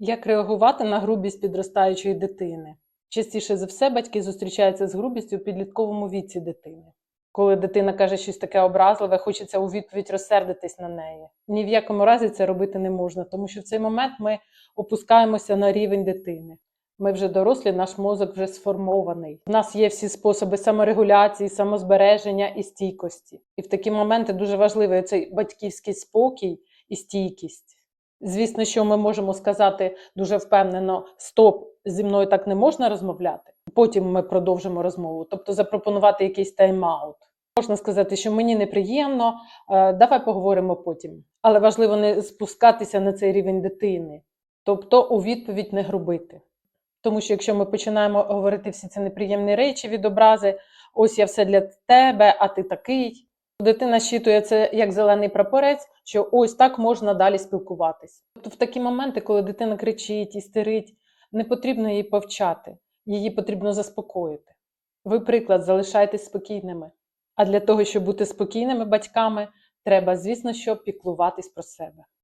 Як реагувати на грубість підростаючої дитини? Частіше за все, батьки зустрічаються з грубістю у підлітковому віці дитини. Коли дитина каже щось таке образливе, хочеться у відповідь розсердитись на неї. Ні в якому разі це робити не можна, тому що в цей момент ми опускаємося на рівень дитини. Ми вже дорослі, наш мозок вже сформований. У нас є всі способи саморегуляції, самозбереження і стійкості. І в такі моменти дуже важливий цей батьківський спокій і стійкість. Звісно, що ми можемо сказати дуже впевнено: стоп, зі мною так не можна розмовляти. Потім ми продовжимо розмову, тобто запропонувати якийсь тайм-аут. Можна сказати, що мені неприємно, е, давай поговоримо потім. Але важливо не спускатися на цей рівень дитини, тобто у відповідь не грубити. Тому що якщо ми починаємо говорити всі ці неприємні речі від образи, ось я все для тебе, а ти такий. Дитина щитує це як зелений прапорець, що ось так можна далі спілкуватись. Тобто в такі моменти, коли дитина кричить, істерить, не потрібно її повчати, її потрібно заспокоїти. Ви приклад залишайтесь спокійними. А для того, щоб бути спокійними батьками, треба, звісно, що піклуватись про себе.